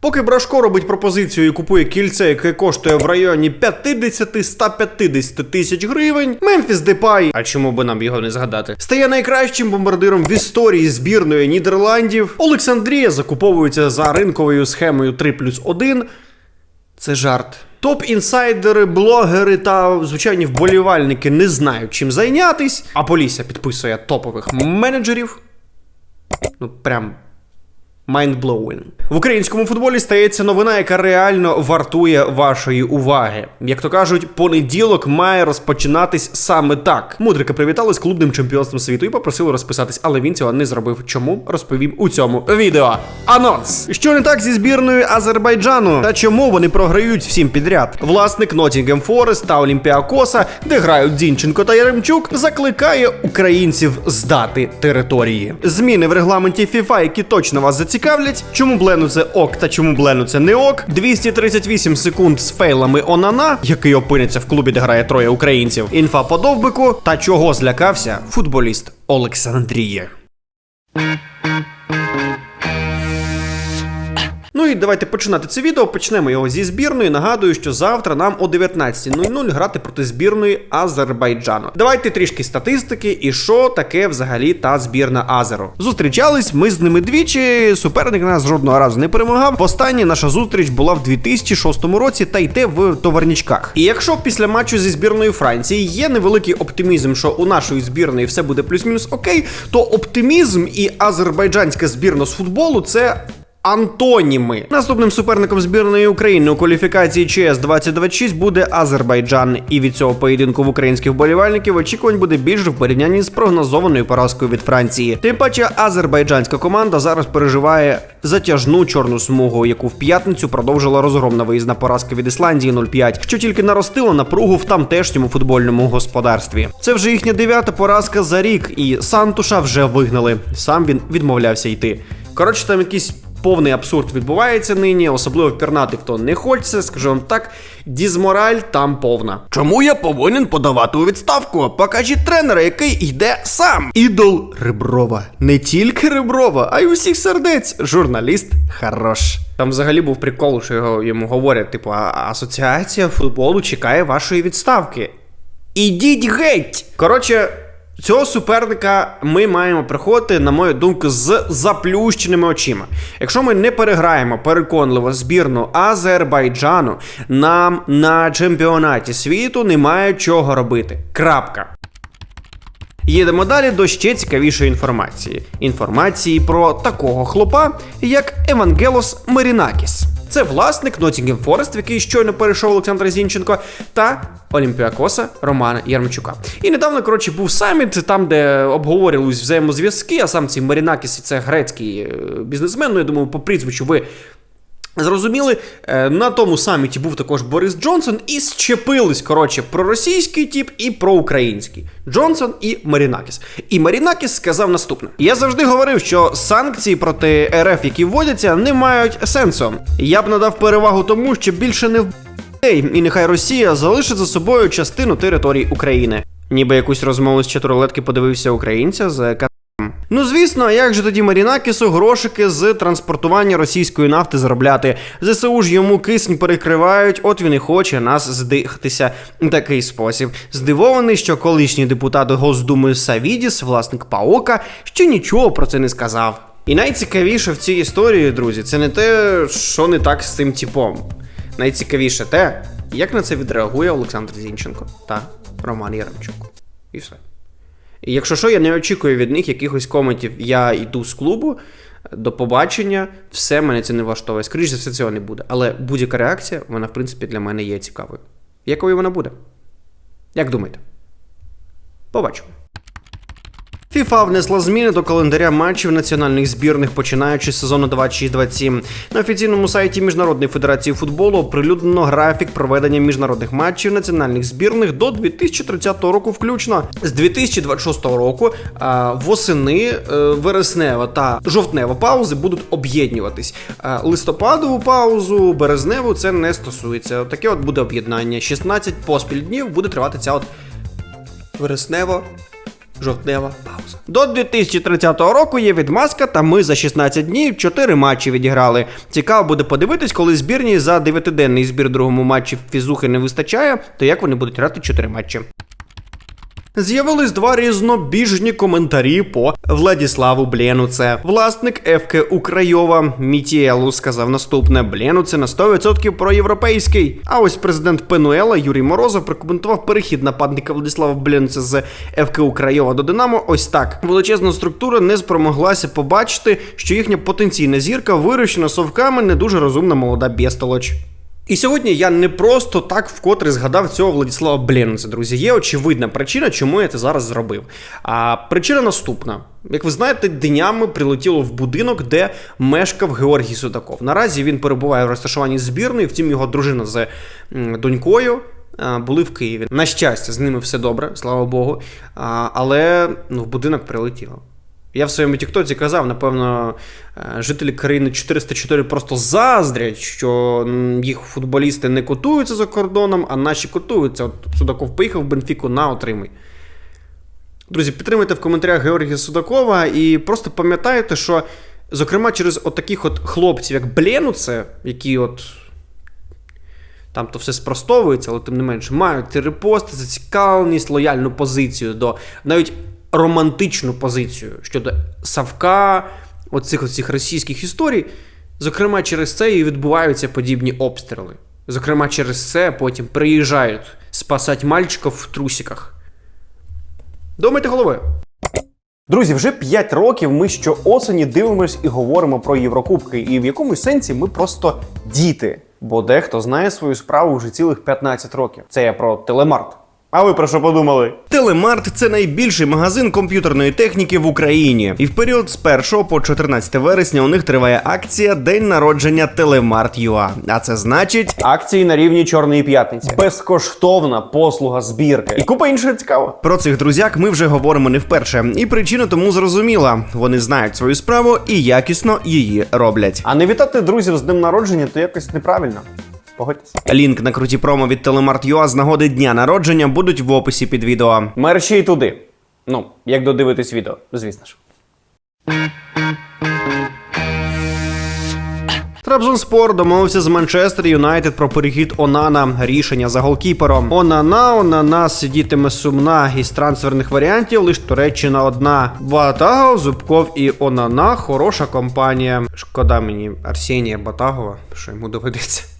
Поки Брашко робить пропозицію і купує кільце, яке коштує в районі 50-150 тисяч гривень, Мемфіс Депай, а чому би нам його не згадати, стає найкращим бомбардиром в історії збірної Нідерландів. Олександрія закуповується за ринковою схемою 3 плюс 1. Це жарт. Топ-інсайдери, блогери та звичайні вболівальники не знають чим зайнятись, а Полісся підписує топових менеджерів. Ну, прям Mindblowing. В українському футболі стається новина, яка реально вартує вашої уваги. Як то кажуть, понеділок має розпочинатись саме так. Мудрика привітали з клубним чемпіонством світу і попросили розписатись, але він цього не зробив. Чому розповім у цьому відео? Анонс! Що не так зі збірною Азербайджану? Та чому вони програють всім підряд? Власник Nottingham Forest та Олімпіакоса, де грають Дінченко та Яремчук, закликає українців здати території. Зміни в регламенті FIFA, які точно вас зацікавлять. Чому Блену це ок та чому Блену це не ок? 238 секунд з фейлами Онана, який опиниться в клубі, де грає троє українців. Інфа по довбику та чого злякався футболіст Олександрії. Ну і давайте починати це відео. Почнемо його зі збірної. Нагадую, що завтра нам о 19.00 грати проти збірної Азербайджану. Давайте трішки статистики і що таке взагалі та збірна Азеру. Зустрічались ми з ними двічі. Суперник нас жодного разу не перемагав. Остання наша зустріч була в 2006 році та йде в товарнічках. І якщо після матчу зі збірною Франції є невеликий оптимізм, що у нашої збірної все буде плюс-мінус окей, то оптимізм і азербайджанська збірна з футболу це. Антоніми. Наступним суперником збірної України у кваліфікації ЧС 2026 буде Азербайджан. І від цього поєдинку в українських вболівальників очікувань буде більше в порівнянні з прогнозованою поразкою від Франції. Тим паче, азербайджанська команда зараз переживає затяжну чорну смугу, яку в п'ятницю продовжила розгромна виїзна поразка від Ісландії 0-5, що тільки наростило напругу в тамтешньому футбольному господарстві. Це вже їхня дев'ята поразка за рік, і Сантуша вже вигнали. Сам він відмовлявся йти. Коротше, там якісь повний абсурд відбувається нині, особливо впірнати, хто не хочеться, скажу вам так, дізмораль там повна. Чому я повинен подавати у відставку? Покажіть тренера, який йде сам. Ідол Реброва. Не тільки Реброва, а й усіх сердець. Журналіст хорош. Там взагалі був прикол, що його йому говорять, типу, асоціація футболу чекає вашої відставки. Ідіть геть! Коротше. Цього суперника ми маємо приходити, на мою думку, з заплющеними очима. Якщо ми не переграємо переконливо збірну Азербайджану, нам на чемпіонаті світу немає чого робити. Крапка. Їдемо далі до ще цікавішої інформації. Інформації про такого хлопа, як Евангелос Мерінакіс. Це власник Nottingham Forest, в який щойно перейшов Олександр Зінченко, та Олімпіакоса Романа Ярмчука. І недавно, коротше, був саміт, там, де обговорювались взаємозв'язки, а сам цей Марінакіс, це грецький е, бізнесмен. Ну, я думаю, по прізвищу ви Зрозуміли, Е, на тому саміті був також Борис Джонсон, і щепились, коротше, про російський тип і про український. Джонсон і Марінакіс. І Марінакіс сказав наступне: Я завжди говорив, що санкції проти РФ, які вводяться, не мають сенсу. Я б надав перевагу тому, що більше не в і нехай Росія залишить за собою частину територій України. Ніби якусь розмову з чотирилетки подивився українця з Ну звісно, а як же тоді Марінакісу грошики з транспортування російської нафти заробляти? ЗСУ ж йому кисень перекривають, от він і хоче нас здихатися в такий спосіб. Здивований, що колишній депутат Госдуми Савідіс, власник Паока, ще нічого про це не сказав. І найцікавіше в цій історії, друзі, це не те, що не так з цим типом. Найцікавіше те, як на це відреагує Олександр Зінченко та Роман Яремчук. І все. І якщо що, я не очікую від них якихось коментів. Я йду з клубу, до побачення, все мене це не влаштовує. Скоріше за все, цього не буде. Але будь-яка реакція, вона, в принципі, для мене є цікавою. Якою вона буде? Як думаєте? Побачимо. FIFA внесла зміни до календаря матчів національних збірних, починаючи з сезону 26-27. На офіційному сайті Міжнародної федерації футболу оприлюднено графік проведення міжнародних матчів національних збірних до 2030 року, включно з 2026 року. Восени е, вереснева та жовтнева паузи будуть об'єднуватись. А, Листопадову паузу, березневу це не стосується. Таке от буде об'єднання. 16 поспіль днів буде тривати ця от вереснево жовтнева пауза. До 2030 року є відмазка, та ми за 16 днів 4 матчі відіграли. Цікаво буде подивитись, коли збірні за 9-денний збір другому матчі фізухи не вистачає, то як вони будуть грати 4 матчі. З'явились два різнобіжні коментарі по Владіславу Бленуце. Власник ФК Украйова Мітіелу сказав наступне: Бленуце на 100% проєвропейський. А ось президент Пенуела Юрій Морозов прокоментував перехід нападника Владіслава Бленуце з ФК Украйова до Динамо. Ось так. Величезна структура не спромоглася побачити, що їхня потенційна зірка вирощена совками не дуже розумна молода бестолоч. І сьогодні я не просто так вкотре згадав цього Владіслава Бленца, друзі. Є очевидна причина, чому я це зараз зробив. А причина наступна: як ви знаєте, днями прилетіло в будинок, де мешкав Георгій Судаков. Наразі він перебуває в розташуванні збірної, втім його дружина з донькою. Були в Києві. На щастя, з ними все добре, слава Богу. Але ну, в будинок прилетіло. Я в своєму Тіктоці казав, напевно, е, жителі країни 404 просто заздрять, що їх футболісти не котуються за кордоном, а наші котуються. От Судаков поїхав в Бенфіку на отримай. Друзі, підтримуйте в коментарях Георгія Судакова і просто пам'ятайте, що, зокрема, через от таких от хлопців, як Бленуце, які от. Там то все спростовується, але тим не менше, мають репости, зацікавленість, лояльну позицію до навіть романтичну позицію щодо Савка, оцих оцих російських історій. Зокрема, через це і відбуваються подібні обстріли. Зокрема, через це потім приїжджають спасати мальчиків в трусиках. Думайте головою. Друзі, вже 5 років ми щоосені дивимось і говоримо про Єврокубки, і в якомусь сенсі ми просто діти. Бо дехто знає свою справу вже цілих 15 років. Це я про телемарт. А ви про що подумали? Телемарт це найбільший магазин комп'ютерної техніки в Україні. І в період з 1 по 14 вересня у них триває акція День народження Телемарт ЮА. А це значить акції на рівні Чорної п'ятниці. Безкоштовна послуга збірки. І купа іншого цікаво. Про цих друзяк ми вже говоримо не вперше. І причина тому зрозуміла: вони знають свою справу і якісно її роблять. А не вітати друзів з днем народження то якось неправильно. Погодьтесь. Лінк на круті промо від Телемарт.ua з нагоди дня народження будуть в описі під відео. Мерші й туди. Ну, як додивитись відео, звісно ж. Трабзонспор домовився з Манчестер Юнайтед про перехід Онана. Рішення за голкіпером. Онана, Онана сидітиме сумна. Із трансферних варіантів лише Туреччина одна. Батагов, Зубков і Онана хороша компанія. Шкода мені Арсенія Батагова, що йому доведеться.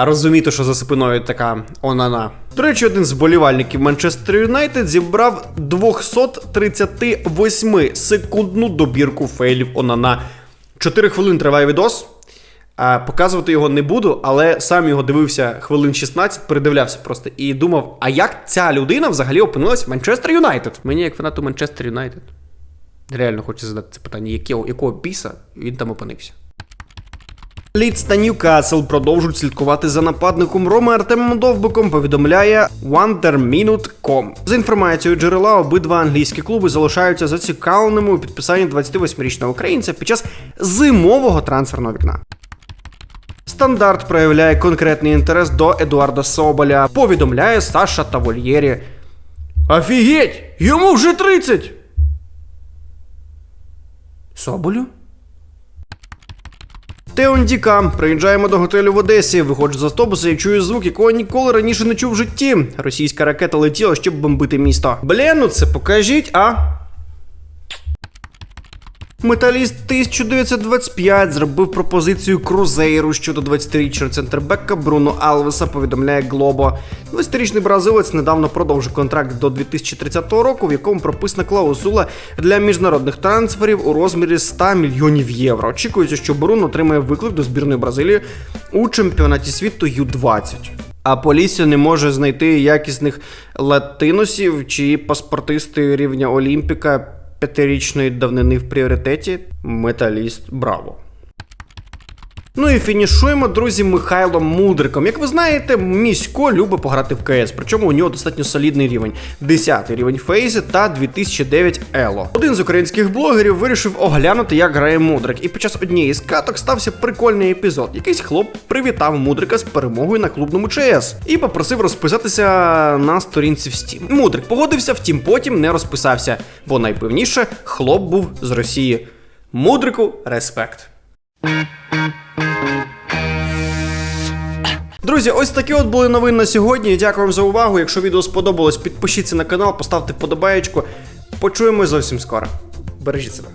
Розуміти, що за спиною така онана. До речі, один з болівальників Манчестер Юнайтед зібрав 238 секундну добірку фейлів Онана. 4 хвилин триває відос. Показувати його не буду, але сам його дивився хвилин 16, передивлявся просто і думав, а як ця людина взагалі опинилась в Манчестер Юнайтед? Мені, як фанату Манчестер Юнайтед, реально хочу задати це питання, якого, якого біса він там опинився. Ліц та Ньюкасл продовжують слідкувати за нападником Роми Артемом Довбиком, повідомляє WonderMinute.com. За інформацією джерела, обидва англійські клуби залишаються зацікавленими у підписанні 28-річного українця під час зимового трансферного вікна. Стандарт проявляє конкретний інтерес до Едуарда Соболя, повідомляє Саша Тавольєрі. Офігеть! Йому вже 30! Соболю? Теондіка. Приїжджаємо до готелю в Одесі. Виходжу з автобуса і чую звук, якого ніколи раніше не чув в житті. Російська ракета летіла, щоб бомбити місто. Блін, ну це покажіть, а? Металіст 1925 зробив пропозицію Крузейру щодо 20-річного центрбека Бруно Алвеса, повідомляє Глобо. 20-річний бразилець недавно продовжив контракт до 2030 року, в якому прописана клаусула для міжнародних трансферів у розмірі 100 мільйонів євро. Очікується, що Бруно отримає виклик до збірної Бразилії у чемпіонаті світу Ю-20. А Полісся не може знайти якісних латиносів чи паспортисти рівня Олімпіка п'ятирічної давнини в пріоритеті. Металіст Браво. Ну і фінішуємо, друзі, Михайлом Мудриком. Як ви знаєте, місько любить пограти в КС, причому у нього достатньо солідний рівень: 10 рівень Фейзі та 2009 Ело. Один з українських блогерів вирішив оглянути, як грає Мудрик, і під час однієї з каток стався прикольний епізод. Якийсь хлоп привітав Мудрика з перемогою на клубному ЧС і попросив розписатися на сторінці в Steam. Мудрик погодився, втім потім не розписався, бо найпевніше хлоп був з Росії. Мудрику респект. Друзі, ось такі от були новини на сьогодні. Дякую вам за увагу. Якщо відео сподобалось, підпишіться на канал, поставте вподобаєчку. Почуємось зовсім скоро. Бережіть себе.